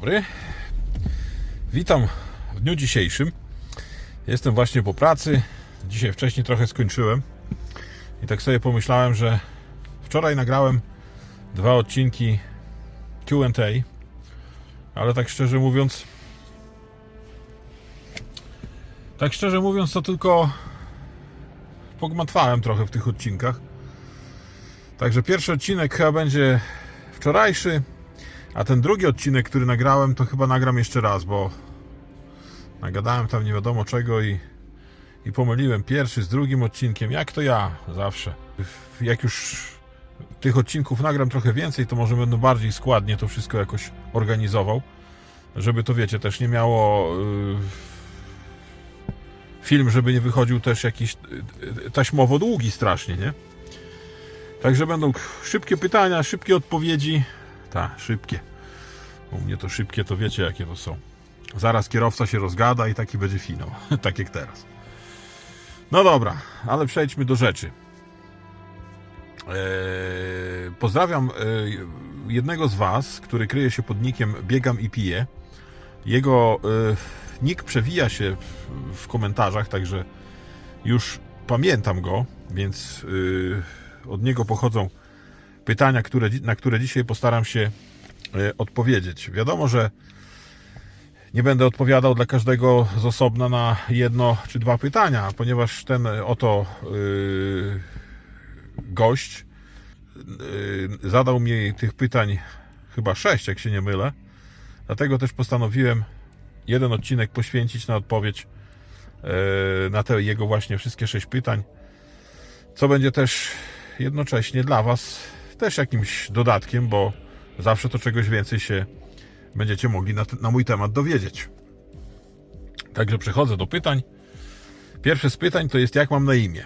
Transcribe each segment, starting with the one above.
Dobry. Witam w dniu dzisiejszym. Jestem właśnie po pracy. Dzisiaj wcześniej trochę skończyłem. I tak sobie pomyślałem, że wczoraj nagrałem dwa odcinki QA, ale tak szczerze mówiąc, tak szczerze mówiąc, to tylko pogmatwałem trochę w tych odcinkach. Także pierwszy odcinek chyba będzie wczorajszy, a ten drugi odcinek, który nagrałem, to chyba nagram jeszcze raz, bo nagadałem tam nie wiadomo czego i, i pomyliłem pierwszy z drugim odcinkiem. Jak to ja zawsze. Jak już tych odcinków nagram trochę więcej, to może będę bardziej składnie to wszystko jakoś organizował, żeby to wiecie, też nie miało. Yy, film, żeby nie wychodził też jakiś yy, taśmowo długi strasznie, nie? Także będą szybkie pytania, szybkie odpowiedzi. Tak, szybkie. U mnie to szybkie, to wiecie jakie to są. Zaraz kierowca się rozgada i taki będzie finał. tak jak teraz. No dobra, ale przejdźmy do rzeczy. Eee, pozdrawiam eee, jednego z Was, który kryje się pod nickiem Biegam i Piję. Jego eee, nick przewija się w, w komentarzach, także już pamiętam go, więc eee, od niego pochodzą pytania, które, na które dzisiaj postaram się e, odpowiedzieć. Wiadomo, że nie będę odpowiadał dla każdego z osobna na jedno czy dwa pytania, ponieważ ten oto yy, gość yy, zadał mi tych pytań chyba sześć, jak się nie mylę. Dlatego też postanowiłem jeden odcinek poświęcić na odpowiedź yy, na te jego właśnie wszystkie sześć pytań, co będzie też jednocześnie dla Was też jakimś dodatkiem, bo zawsze to czegoś więcej się będziecie mogli na, na mój temat dowiedzieć. Także przechodzę do pytań. Pierwsze z pytań to jest jak mam na imię.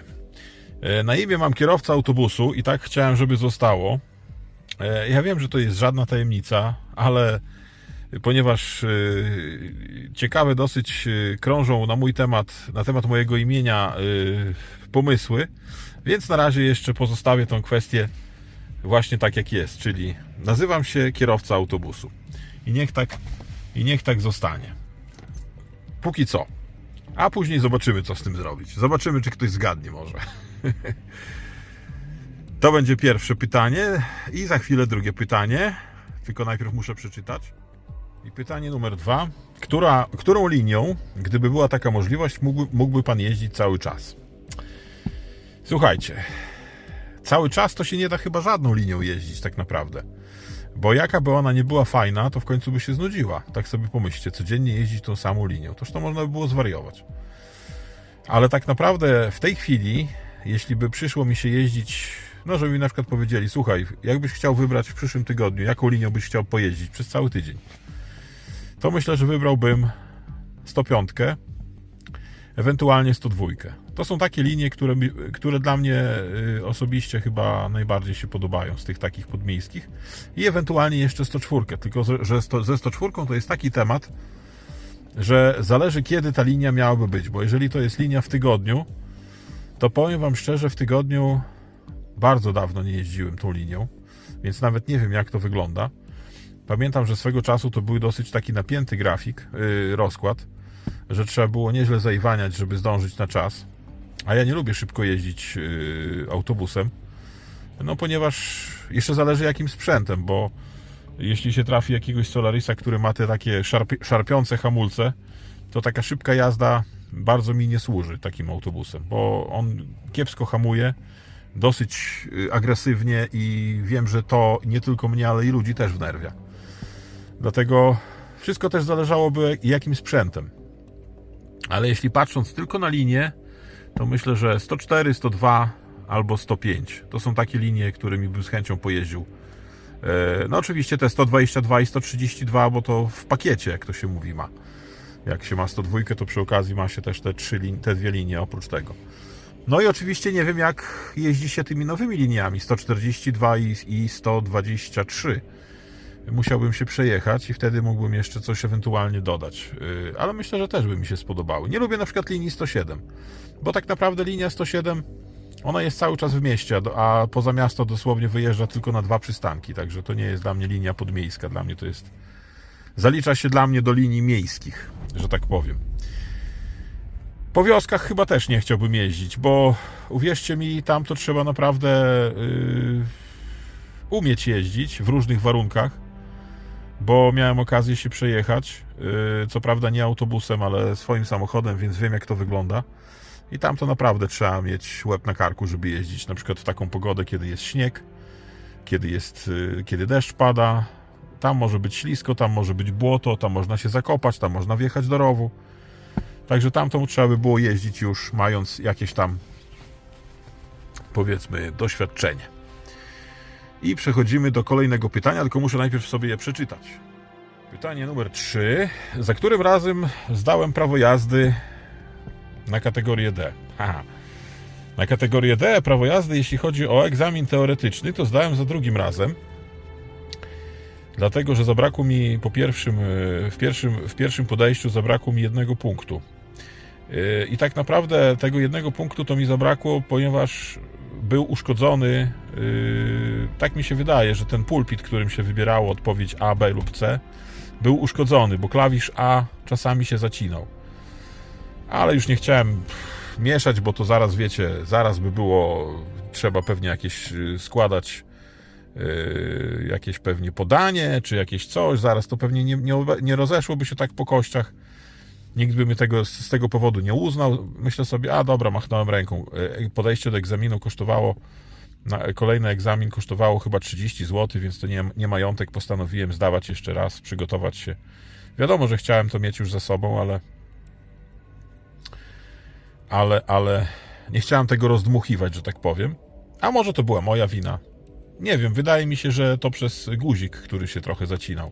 E, Na imię mam kierowca autobusu i tak chciałem, żeby zostało. E, Ja wiem, że to jest żadna tajemnica, ale ponieważ e, ciekawe dosyć krążą na mój temat, na temat mojego imienia pomysły, więc na razie jeszcze pozostawię tą kwestię właśnie tak jak jest, czyli nazywam się kierowca autobusu. I niech tak, i niech tak zostanie. Póki co. A później zobaczymy, co z tym zrobić. Zobaczymy, czy ktoś zgadnie może. To będzie pierwsze pytanie i za chwilę drugie pytanie. Tylko najpierw muszę przeczytać. I pytanie numer dwa. Która, którą linią, gdyby była taka możliwość, mógłby, mógłby Pan jeździć cały czas? Słuchajcie, cały czas to się nie da chyba żadną linią jeździć tak naprawdę. Bo jaka by ona nie była fajna, to w końcu by się znudziła. Tak sobie pomyślcie, codziennie jeździć tą samą linią. Toż to można by było zwariować. Ale tak naprawdę w tej chwili, jeśli by przyszło mi się jeździć, no żeby mi na przykład powiedzieli, słuchaj, jakbyś chciał wybrać w przyszłym tygodniu, jaką linią byś chciał pojeździć przez cały tydzień, to myślę, że wybrałbym 105, ewentualnie 102. To są takie linie, które, które dla mnie y, osobiście chyba najbardziej się podobają z tych takich podmiejskich. I ewentualnie jeszcze 104. Tylko, że- ze 104 to jest taki temat, że zależy kiedy ta linia miałaby być, bo jeżeli to jest linia w tygodniu, to powiem Wam szczerze, w tygodniu bardzo dawno nie jeździłem tą linią, więc nawet nie wiem jak to wygląda. Pamiętam, że swego czasu to był dosyć taki napięty grafik, yy, rozkład, że trzeba było nieźle zaiwaniać, żeby zdążyć na czas. A ja nie lubię szybko jeździć yy, autobusem, no ponieważ jeszcze zależy jakim sprzętem, bo jeśli się trafi jakiegoś Solarisa, który ma te takie szarpi- szarpiące hamulce, to taka szybka jazda bardzo mi nie służy takim autobusem, bo on kiepsko hamuje, dosyć y, agresywnie i wiem, że to nie tylko mnie, ale i ludzi też wnerwia. Dlatego wszystko też zależałoby jakim sprzętem. Ale jeśli patrząc tylko na linię, to myślę, że 104, 102 albo 105 to są takie linie, którymi bym z chęcią pojeździł. E, No oczywiście te 122 i 132, bo to w pakiecie, jak to się mówi, ma. Jak się ma 102, to przy okazji ma się też te, trzy lin- te dwie linie oprócz tego. No i oczywiście nie wiem, jak jeździ się tymi nowymi liniami 142 i, i 123. Musiałbym się przejechać i wtedy mógłbym jeszcze coś ewentualnie dodać. Yy, Ale myślę, że też by mi się spodobały. Nie lubię na przykład linii 107, bo tak naprawdę linia 107 ona jest cały czas w mieście, a poza miasto dosłownie wyjeżdża tylko na dwa przystanki, także to nie jest dla mnie linia podmiejska, dla mnie to jest zalicza się dla mnie do linii miejskich, że tak powiem. Po wioskach chyba też nie chciałbym jeździć, bo uwierzcie mi, tam to trzeba naprawdę yy, umieć jeździć w różnych warunkach, bo miałem okazję się przejechać. Yy, co prawda nie autobusem, ale swoim samochodem, więc wiem jak to wygląda. I tam to naprawdę trzeba mieć łeb na karku, żeby jeździć. Na przykład w taką pogodę, kiedy jest śnieg, kiedy, jest, yy, kiedy deszcz pada. Tam może być ślisko, tam może być błoto, tam można się zakopać, tam można wjechać do rowu. Także tamtą trzeba by było jeździć już mając jakieś tam powiedzmy doświadczenie. I przechodzimy do kolejnego pytania, tylko muszę najpierw sobie je przeczytać. Pytanie numer 3. Za którym razem zdałem prawo jazdy na kategorię D? Haha. Na kategorię D prawo jazdy, jeśli chodzi o egzamin teoretyczny, to zdałem za drugim razem. Dlatego, że zabrakło mi po pierwszym, w pierwszym, w pierwszym podejściu zabrakło mi jednego punktu. E, I tak naprawdę tego jednego punktu to mi zabrakło, ponieważ był uszkodzony, yy, tak mi się wydaje, że ten pulpit, którym się wybierało odpowiedź A, B lub C, był uszkodzony, bo klawisz A czasami się zacinał. Ale już nie chciałem mieszać, bo to zaraz wiecie, zaraz by było trzeba pewnie jakieś yy, składać yy, jakieś pewnie podanie, czy jakieś coś, zaraz to pewnie nie, nie, nie rozeszłoby się tak po kościach. Nikt by mnie tego, z tego powodu nie uznał. Myślę sobie, a dobra, machnąłem ręką. E, Podejście do egzaminu kosztowało, na, kolejny egzamin kosztowało chyba 30 zł, więc to nie, nie majątek. Postanowiłem zdawać jeszcze raz, przygotować się. Wiadomo, że chciałem to mieć już za sobą, ale ale, ale nie chciałem tego rozdmuchiwać, że tak powiem. A może to była moja wina. Nie wiem, wydaje mi się, że to przez guzik, który się trochę zacinał.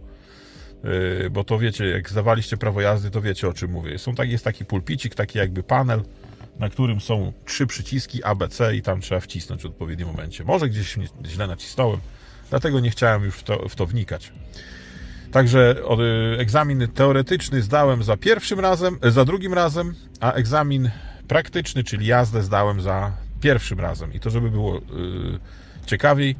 Yy, bo to wiecie, jak zdawaliście prawo jazdy, to wiecie o czym mówię. Są tak, jest taki pulpicik, taki jakby panel, na którym są trzy przyciski A, B, C i tam trzeba wcisnąć w odpowiednim momencie. Może gdzieś źle nacisnąłem, dlatego nie chciałem już w to, w to wnikać. Także y, egzamin teoretyczny zdałem za pierwszym razem, e, za drugim razem, a egzamin praktyczny, czyli jazdę zdałem za pierwszym razem. I to, żeby było y, ciekawiej,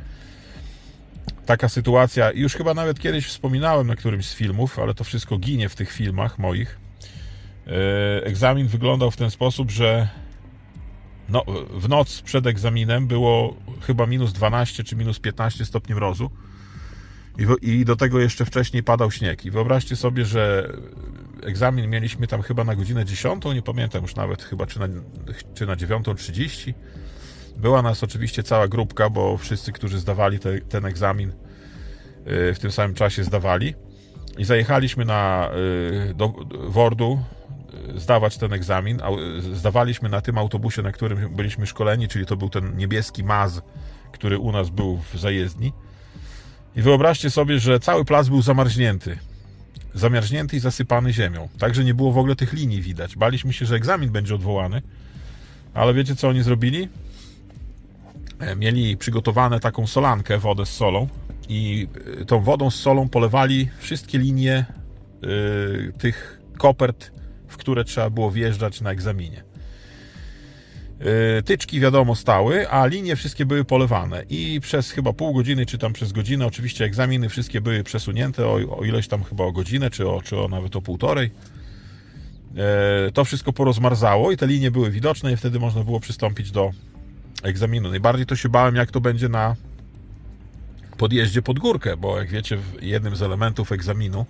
taka sytuacja, już chyba nawet kiedyś wspominałem na którymś z filmów, ale to wszystko ginie w tych filmach moich. E, Egzamin wyglądał w ten sposób, że no, w noc przed egzaminem było chyba minus 12 czy minus 15 stopni mrozu. I, I do tego jeszcze wcześniej padał śnieg. I wyobraźcie sobie, że egzamin mieliśmy tam chyba na godzinę 10, nie pamiętam już nawet chyba czy na, czy na 9.30. Była nas oczywiście cała grupka, bo wszyscy, którzy zdawali te, ten egzamin, y, w tym samym czasie zdawali. I zajechaliśmy na, y, do Wordu y, zdawać ten egzamin. Zdawaliśmy na tym autobusie, na którym byliśmy szkoleni, czyli to był ten niebieski Maz, który u nas był w zajezdni. I wyobraźcie sobie, że cały plac był zamarznięty. Zamarznięty i zasypany ziemią. Także nie było w ogóle tych linii widać. Baliśmy się, że egzamin będzie odwołany. Ale wiecie, co oni zrobili? E, mieli przygotowane taką solankę, wodę z solą i y, tą wodą z solą polewali wszystkie linie y, tych kopert, w które trzeba było wjeżdżać na egzaminie. Y, Tyczki wiadomo stały, a linie wszystkie były polewane i przez chyba pół godziny, czy tam przez godzinę, oczywiście egzaminy wszystkie były przesunięte o, o ileś tam chyba o godzinę, czy o, czy o nawet o półtorej. E, To wszystko porozmarzało i te linie były widoczne i wtedy można było przystąpić do egzaminu. Najbardziej to się bałem, jak to będzie na podjeździe pod górkę, bo jak wiecie, w- jednym z elementów egzaminu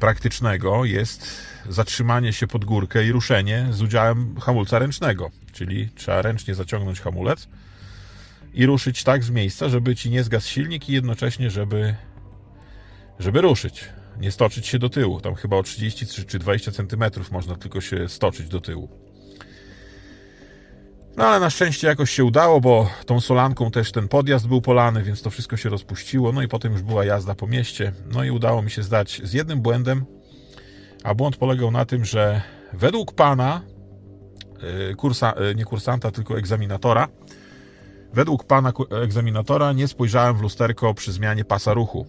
praktycznego jest zatrzymanie się pod górkę i ruszenie z udziałem hamulca ręcznego, czyli trzeba ręcznie zaciągnąć hamulec i ruszyć tak z miejsca, żeby ci nie zgasł silnik i jednocześnie, żeby, żeby ruszyć, nie stoczyć się do tyłu. Tam chyba o 30 czy czy 20 centymetrów można tylko się stoczyć do tyłu. No ale na szczęście jakoś się udało, bo tą solanką też ten podjazd był polany, więc to wszystko się rozpuściło. No i potem już była jazda po mieście. No i udało mi się zdać z jednym błędem, a błąd polegał na tym, że według pana, yy, kursa, yy, nie kursanta, tylko egzaminatora, według pana egzaminatora nie spojrzałem w lusterko przy zmianie pasa ruchu.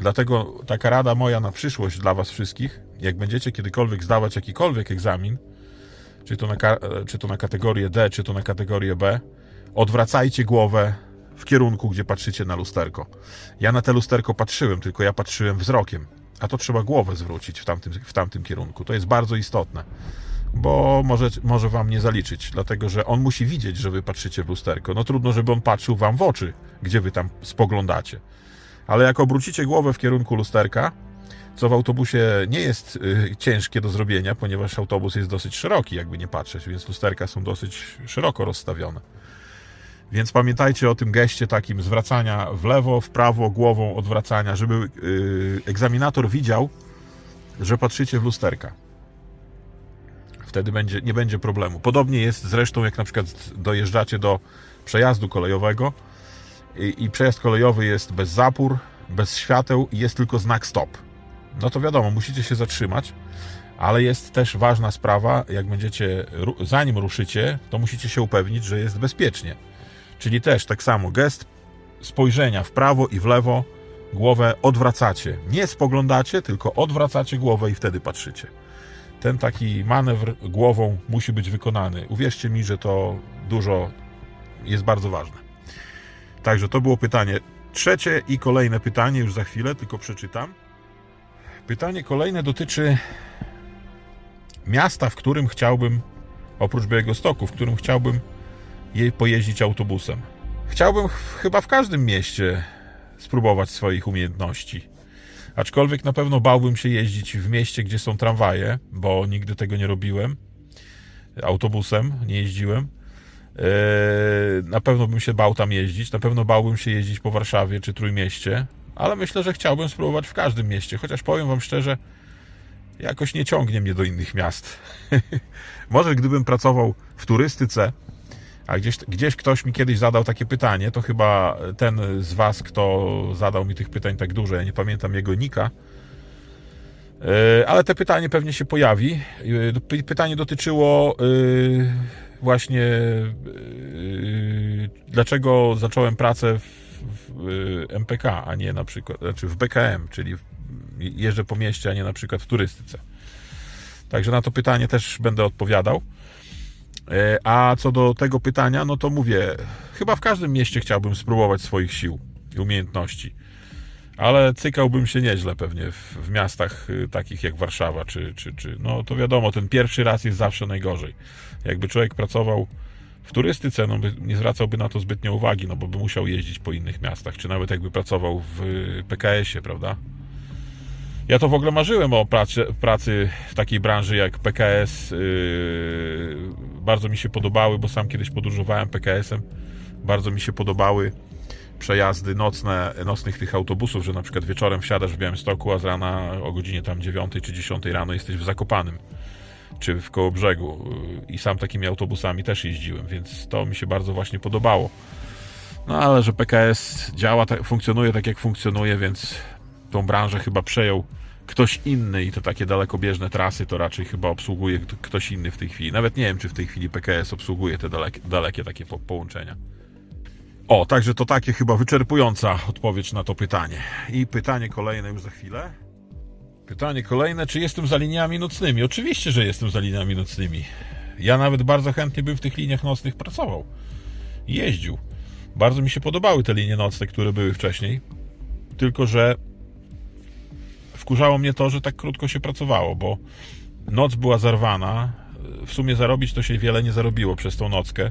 Dlatego taka rada moja na przyszłość dla was wszystkich, jak będziecie kiedykolwiek zdawać jakikolwiek egzamin, czy to, na, czy to na kategorię D, czy to na kategorię B, odwracajcie głowę w kierunku, gdzie patrzycie na lusterko. Ja na te lusterko patrzyłem, tylko ja patrzyłem wzrokiem, a to trzeba głowę zwrócić w tamtym, w tamtym kierunku. To jest bardzo istotne, bo może, może wam nie zaliczyć, dlatego że on musi widzieć, że wy patrzycie w lusterko. No trudno, żeby on patrzył wam w oczy, gdzie wy tam spoglądacie. Ale jak obrócicie głowę w kierunku lusterka, co w autobusie nie jest y, ciężkie do zrobienia, ponieważ autobus jest dosyć szeroki, jakby nie patrzeć, więc lusterka są dosyć szeroko rozstawione. Więc pamiętajcie o tym geście takim zwracania w lewo, w prawo, głową odwracania, żeby y, egzaminator widział, że patrzycie w lusterka. Wtedy będzie, nie będzie problemu. Podobnie jest zresztą, jak na przykład dojeżdżacie do przejazdu kolejowego i, i przejazd kolejowy jest bez zapór, bez świateł i jest tylko znak stop. No to wiadomo, musicie się zatrzymać, ale jest też ważna sprawa, jak będziecie, zanim ruszycie, to musicie się upewnić, że jest bezpiecznie. Czyli też tak samo gest spojrzenia w prawo i w lewo, głowę odwracacie. Nie spoglądacie, tylko odwracacie głowę i wtedy patrzycie. Ten taki manewr głową musi być wykonany. Uwierzcie mi, że to dużo jest bardzo ważne. Także to było pytanie trzecie i kolejne pytanie już za chwilę, tylko przeczytam. Pytanie kolejne dotyczy miasta, w którym chciałbym, oprócz Białegostoku, w którym chciałbym je pojeździć autobusem. Chciałbym ch- chyba w każdym mieście spróbować swoich umiejętności. Aczkolwiek na pewno bałbym się jeździć w mieście, gdzie są tramwaje, bo nigdy tego nie robiłem. Autobusem nie jeździłem. Eee, Na pewno bym się bał tam jeździć. Na pewno bałbym się jeździć po Warszawie czy Trójmieście, ale myślę, że chciałbym spróbować w każdym mieście. Chociaż powiem Wam szczerze, jakoś nie ciągnie mnie do innych miast. Może gdybym pracował w turystyce, a gdzieś, gdzieś ktoś mi kiedyś zadał takie pytanie, to chyba ten z Was, kto zadał mi tych pytań tak dużo, ja nie pamiętam jego nika, E, ale te pytanie pewnie się pojawi. E, py- Pytanie dotyczyło e, właśnie dlaczego zacząłem pracę w, MPK, a nie na przykład, znaczy w BKM, czyli jeżdżę po mieście, a nie na przykład w turystyce. Także na to pytanie też będę odpowiadał. E, A co do tego pytania, no to mówię, chyba w każdym mieście chciałbym spróbować swoich sił i umiejętności. Ale cykałbym się nieźle pewnie w, w miastach y, takich jak Warszawa, czy, czy, czy. No to wiadomo, ten pierwszy raz jest zawsze najgorzej. Jakby człowiek pracował w turystyce, no nie zwracałby na to zbytnio uwagi, no bo by musiał jeździć po innych miastach, czy nawet jakby pracował w y, PKS-ie, prawda? Ja to w ogóle marzyłem o pracy, pracy w takiej branży jak PKS. Yy, bardzo mi się podobały, bo sam kiedyś podróżowałem PKS-em. Bardzo mi się podobały przejazdy nocne, nocnych tych autobusów, że na przykład wieczorem wsiadasz w Białymstoku, a z rana o godzinie tam 9 czy 10 rano jesteś w Zakopanym czy w Kołobrzegu. Yy, I sam takimi autobusami też jeździłem, więc to mi się bardzo właśnie podobało. No ale że PKS działa, tak- funkcjonuje tak jak funkcjonuje, więc tą branżę chyba przejął ktoś inny i to takie dalekobieżne trasy to raczej chyba obsługuje kto- ktoś inny w tej chwili. Nawet nie wiem, czy w tej chwili PKS obsługuje te dalekie, dalekie takie po, połączenia. O, także to takie chyba wyczerpująca odpowiedź na to pytanie. I pytanie kolejne już za chwilę. Pytanie kolejne, czy jestem za liniami nocnymi? Oczywiście, że jestem za liniami nocnymi. Ja nawet bardzo chętnie bym w tych liniach nocnych pracował. Jeździł. Bardzo mi się podobały te linie nocne, które były wcześniej. Tylko, że wkurzało mnie to, że tak krótko się pracowało, bo noc była zarwana. W sumie zarobić to się wiele nie zarobiło przez tą nockę,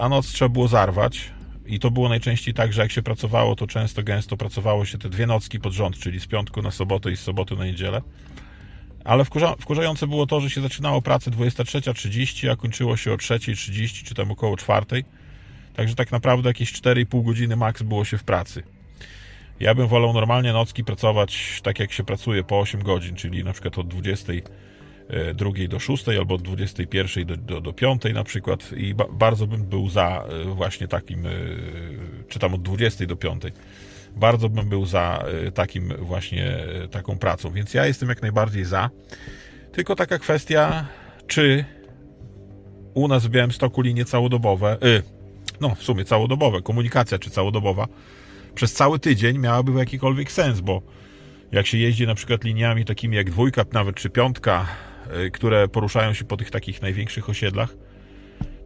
a noc trzeba było zarwać. I to było najczęściej tak, że jak się pracowało, to często gęsto pracowało się te dwie nocki pod rząd, czyli z piątku na sobotę i z soboty na niedzielę. Ale wkurza, wkurzające było to, że się zaczynało pracę 23.30, a kończyło się o 3.30 czy tam około 4.00. Także tak naprawdę jakieś 4,5 godziny maks było się w pracy. Ja bym wolał normalnie nocki pracować tak jak się pracuje po 8 godzin, czyli na przykład od 22 do 6 albo od 21 do, do, do 5 na przykład i ba, bardzo bym był za e, właśnie takim, e, czy tam od 20 do 5. Bardzo bym był za e, takim właśnie e, taką pracą, więc ja jestem jak najbardziej za. Tylko taka kwestia, czy u nas w Białymstoku linie całodobowe, no w sumie całodobowe, komunikacja czy całodobowa, przez cały tydzień miałaby jakikolwiek sens, bo jak się jeździ na przykład liniami takimi jak dwójka, nawet czy piątka, które poruszają się po tych takich największych osiedlach,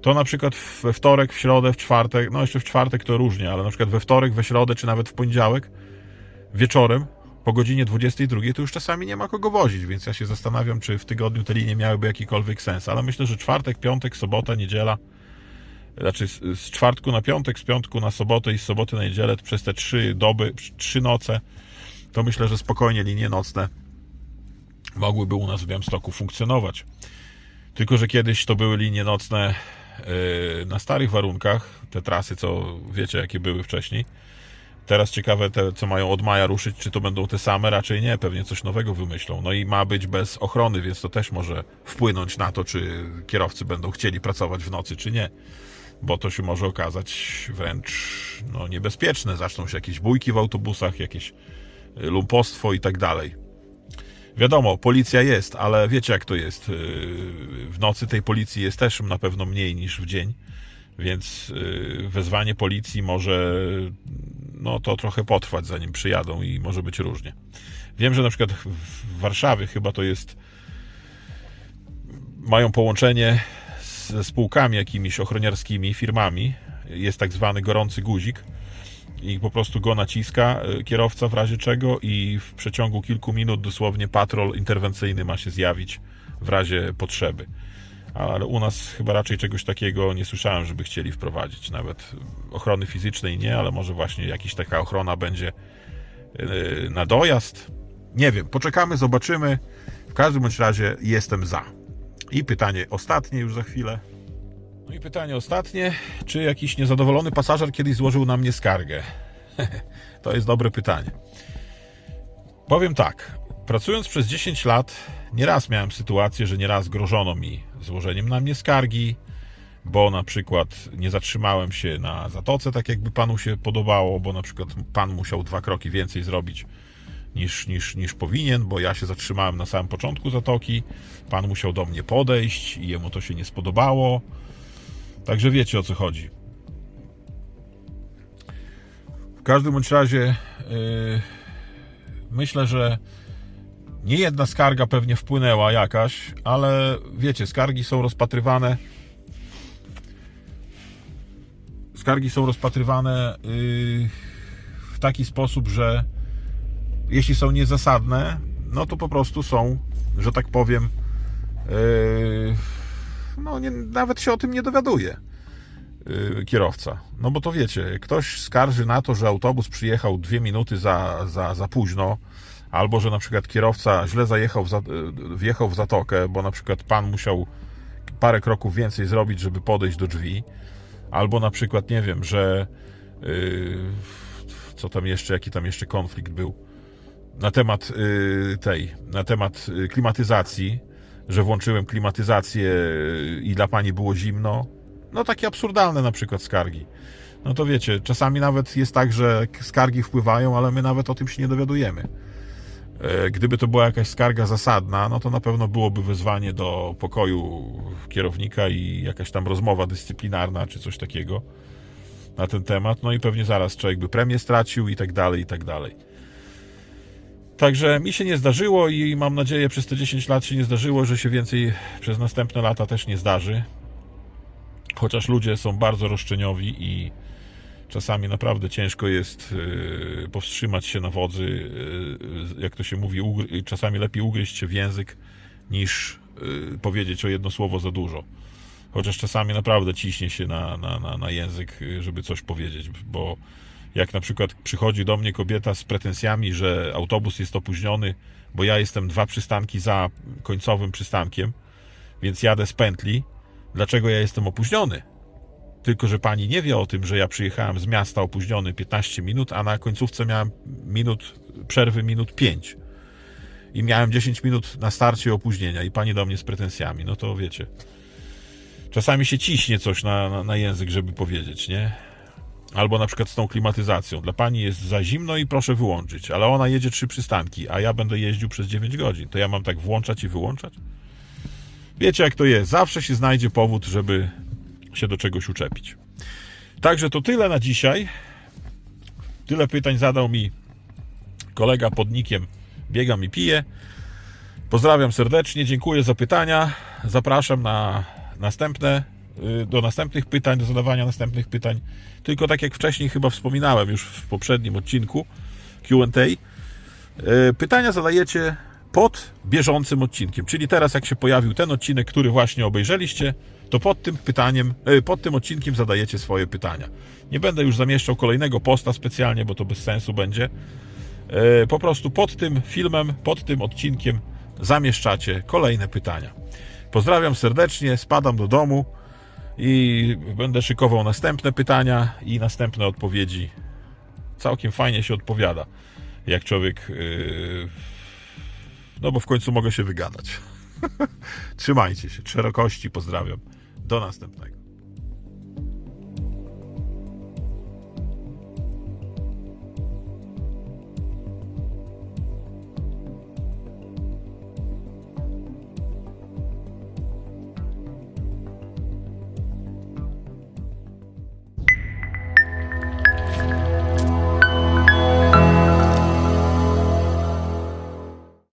to na przykład we wtorek, w środę, w czwartek, no jeszcze w czwartek to różnie, ale na przykład we wtorek, we środę, czy nawet w poniedziałek wieczorem po godzinie 22 to już czasami nie ma kogo wozić, więc ja się zastanawiam, czy w tygodniu te linie miałyby jakikolwiek sens. Ale myślę, że czwartek, piątek, sobota, niedziela, znaczy z, z czwartku na piątek, z piątku na sobotę i z soboty na niedzielę przez te trzy doby, trzy noce, to myślę, że spokojnie linie nocne mogłyby u nas w Białymstoku funkcjonować. Tylko, że kiedyś to były linie nocne yy, na starych warunkach, te trasy, co wiecie, jakie były wcześniej. Teraz ciekawe te, co mają od maja ruszyć, czy to będą te same, raczej nie, pewnie coś nowego wymyślą. No i ma być bez ochrony, więc to też może wpłynąć na to, czy kierowcy będą chcieli pracować w nocy, czy nie. Bo to się może okazać wręcz no, niebezpieczne. Zaczną się jakieś bójki w autobusach, jakieś y, lumpostwo i tak dalej. Wiadomo, policja jest, ale wiecie jak to jest. Yy, W nocy tej policji jest też na pewno mniej niż w dzień, więc yy, wezwanie policji może no, to trochę potrwać, zanim przyjadą i może być różnie. Wiem, że na przykład w Warszawie chyba to jest mają połączenie ze spółkami jakimiś ochroniarskimi, firmami. Jest tak zwany gorący guzik i po prostu go naciska y, kierowca w razie czego i w przeciągu kilku minut dosłownie patrol interwencyjny ma się zjawić w razie potrzeby. Ale u nas chyba raczej czegoś takiego nie słyszałem, żeby chcieli wprowadzić. Nawet ochrony fizycznej nie, ale może właśnie jakaś taka ochrona będzie y, na dojazd. Nie wiem, poczekamy, zobaczymy. W każdym bądź razie jestem za. I pytanie ostatnie już za chwilę. No i pytanie ostatnie, czy jakiś niezadowolony pasażer kiedyś złożył na mnie skargę? to jest dobre pytanie. Powiem tak, pracując przez 10 lat, nieraz miałem sytuację, że nieraz grożono mi złożeniem na mnie skargi, bo na przykład nie zatrzymałem się na zatoce tak jakby panu się podobało, bo na przykład pan musiał dwa kroki więcej zrobić niż, niż, niż powinien, bo ja się zatrzymałem na samym początku zatoki, pan musiał do mnie podejść i jemu to się nie spodobało. Także wiecie o co chodzi. W każdym bądź razie yy, myślę, że nie jedna skarga pewnie wpłynęła jakaś, ale wiecie, skargi są rozpatrywane. Skargi są rozpatrywane yy, w taki sposób, że jeśli są niezasadne, no to po prostu są, że tak powiem, yy, no nie, nawet się o tym nie dowiaduje yy, kierowca. No bo to wiecie, ktoś skarży na to, że autobus przyjechał dwie minuty za, za, za późno, albo że na przykład kierowca źle zajechał, w za, yy, wjechał w zatokę, bo na przykład pan musiał parę kroków więcej zrobić, żeby podejść do drzwi, albo na przykład, nie wiem, że yy, co tam jeszcze, jaki tam jeszcze konflikt był na temat yy, tej, na temat y, klimatyzacji, że włączyłem klimatyzację i dla pani było zimno. No takie absurdalne na przykład skargi. No to wiecie, czasami nawet jest tak, że skargi wpływają, ale my nawet o tym się nie dowiadujemy. E, Gdyby to była jakaś skarga zasadna, no to na pewno byłoby wezwanie do pokoju kierownika i jakaś tam rozmowa dyscyplinarna czy coś takiego na ten temat. No i pewnie zaraz człowiek by premię stracił i tak dalej, i tak dalej. Także mi się nie zdarzyło i mam nadzieję przez te 10 lat się nie zdarzyło, że się więcej przez następne lata też nie zdarzy. Chociaż ludzie są bardzo roszczeniowi i czasami naprawdę ciężko jest yy, powstrzymać się na wodzy, yy, jak to się mówi, czasami lepiej ugryźć się w język niż yy, powiedzieć o jedno słowo za dużo. Chociaż czasami naprawdę ciśnie się na, na, na, na język, żeby coś powiedzieć, bo jak na przykład przychodzi do mnie kobieta z pretensjami, że autobus jest opóźniony, bo ja jestem dwa przystanki za końcowym przystankiem, więc jadę z pętli. Dlaczego ja jestem opóźniony? Tylko, że pani nie wie o tym, że ja przyjechałem z miasta opóźniony 15 minut, a na końcówce miałem minut przerwy minut 5. I miałem 10 minut na starcie opóźnienia i pani do mnie z pretensjami. No to wiecie. Czasami się ciśnie coś na, na, na język, żeby powiedzieć, nie? Albo na przykład z tą klimatyzacją. Dla pani jest za zimno i proszę wyłączyć, ale ona jedzie trzy przystanki, a ja będę jeździł przez 9 godzin. To ja mam tak włączać i wyłączać? Wiecie jak to jest. Zawsze się znajdzie powód, żeby się do czegoś uczepić. Także to tyle na dzisiaj. Tyle pytań zadał mi kolega pod nikiem Biegam i Piję. Pozdrawiam serdecznie, dziękuję za pytania. Zapraszam na następne, do następnych pytań, do zadawania następnych pytań. Tylko tak jak wcześniej chyba wspominałem już w poprzednim odcinku QA, E, Pytania zadajecie pod bieżącym odcinkiem, czyli teraz jak się pojawił ten odcinek, który właśnie obejrzeliście, to pod tym pytaniem, e, pod tym odcinkiem zadajecie swoje pytania. Nie będę już zamieszczał kolejnego posta specjalnie, bo to bez sensu będzie. Po prostu pod tym filmem, pod tym odcinkiem zamieszczacie kolejne pytania. Pozdrawiam serdecznie, spadam do domu i będę szykował następne pytania i następne odpowiedzi. Całkiem fajnie się odpowiada, jak człowiek. Yy... No bo w końcu mogę się wygadać. Trzymajcie się, szerokości, pozdrawiam. Do następnego.